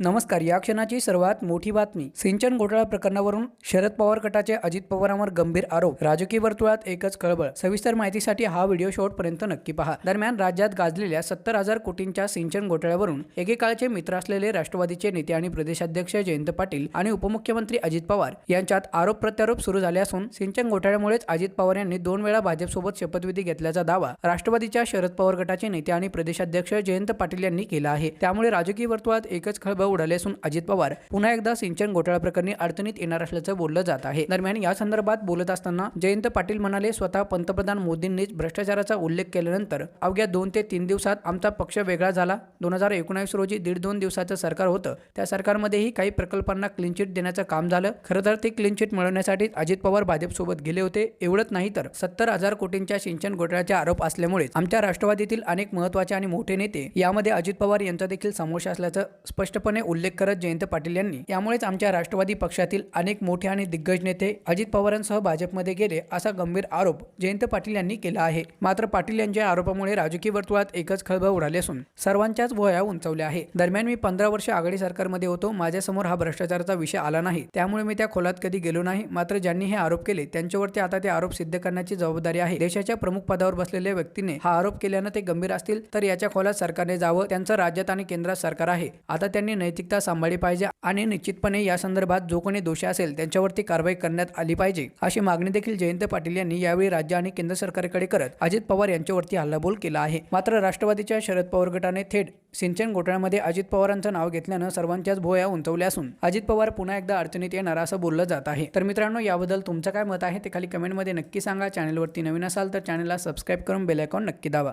नमस्कार या क्षणाची सर्वात मोठी बातमी. सिंचन घोटाळा प्रकरणावरून शरद पवार गटाचे अजित पवारांवर गंभीर आरोप. राजकीय वर्तुळात एकच कळबळ. सविस्तर माहितीसाठी हा व्हिडिओ शेवटपर्यंत नक्की पहा. दरम्यान राज्यात गाजलेल्या सत्तर हजार कोटींच्या सिंचन घोटाळ्यावरून एकेकाळचे मित्र असलेले राष्ट्रवादीचे नेते आणि प्रदेशाध्यक्ष जयंत पाटील आणि उपमुख्यमंत्री अजित पवार यांच्यात आरोप प्रत्यारोप सुरू झाले असून सिंचन घोटाळ्यामुळेच अजित पवार यांनी दोन वेळा भाजपसोबत शपथविधी घेतल्याचा दावा राष्ट्रवादीच्या शरद पवार गटाचे नेते आणि प्रदेशाध्यक्ष जयंत पाटील यांनी केला आहे. त्यामुळे राजकीय वर्तुळात एकच खळबळ उडाले असून अजित पवार पुन्हा एकदा सिंचन घोटाळा प्रकरणी अडचणीत येणार असल्याचं बोललं जात आहे. दरम्यान या संदर्भात बोलत असताना जयंत पाटील म्हणाले स्वतः पंतप्रधान मोदींनीच भ्रष्टाचाराचा उल्लेख केल्यानंतर अवघ्या दोन ते तीन दिवसात आमचा पक्ष वेगळा झाला. दोन हजार एकोणावीस रोजी दीड दोन दिवसाचं सरकार होतं. त्या सरकारमध्येही काही प्रकल्पांना क्लीनचिट देण्याचं काम झालं. खरं तर ते क्लीनचिट मिळवण्यासाठी अजित पवार भाजपसोबत गेले होते. एवढंच नाही तर सत्तर हजार कोटींच्या सिंचन घोटाळ्याचे आरोप असल्यामुळे आमच्या राष्ट्रवादीतील अनेक महत्त्वाचे आणि मोठे नेते यामध्ये अजित पवार यांचा देखील समावेश असल्याचं स्पष्टपणे उल्लेख करत जयंत पाटील यांनी. यामुळेच आमच्या राष्ट्रवादी पक्षातील अनेक मोठे आणि दिग्गज नेते अजित पवारांसह भाजपमध्ये गेले असा गंभीर आरोप जयंत पाटील यांनी केला आहे. मात्र पाटील यांच्या आरोपामुळे राजकीय वर्तुळात एकच खळबळ उडाली असून सर्वांच्याच वया उंचावल्या आहे. दरम्यान मी पंधरा वर्ष आघाडी सरकारमध्ये होतो. माझ्यासमोर हा भ्रष्टाचाराचा विषय आला नाही. त्यामुळे मी त्या खोलात कधी गेलो नाही. मात्र ज्यांनी हे आरोप केले त्यांच्यावरती आता ते आरोप सिद्ध करण्याची जबाबदारी आहे. देशाच्या प्रमुख पदावर बसलेल्या व्यक्तीने हा आरोप केल्यानं ते गंभीर असतील तर याच्या खोलात सरकारने जावं. त्यांचं राज्यात आणि केंद्रात सरकार आहे. आता त्यांनी नैतिकता सांभाळली पाहिजे आणि निश्चितपणे या संदर्भात जो कोणी दोषी असेल त्यांच्यावरती कारवाई करण्यात आली पाहिजे अशी मागणी देखील जयंत पाटील यांनी यावेळी राज्य आणि केंद्र सरकारकडे करत अजित पवार यांच्यावरती हल्लाबोल केला आहे. मात्र राष्ट्रवादीच्या शरद पवार गटाने थेट सिंचन घोटाळ्यामध्ये अजित पवारांचं नाव घेतल्यानं सर्वांच्याच भोया उंचवल्या असून अजित पवार पुन्हा एकदा अडचणीत येणार असं बोललं जात आहे. तर मित्रांनो याबद्दल तुमचं काय मत आहे ते खाली कमेंटमध्ये नक्की सांगा. चॅनलवरती नवीन असाल तर चॅनलला सबस्क्राईब करून बेल आयकॉन नक्की दावा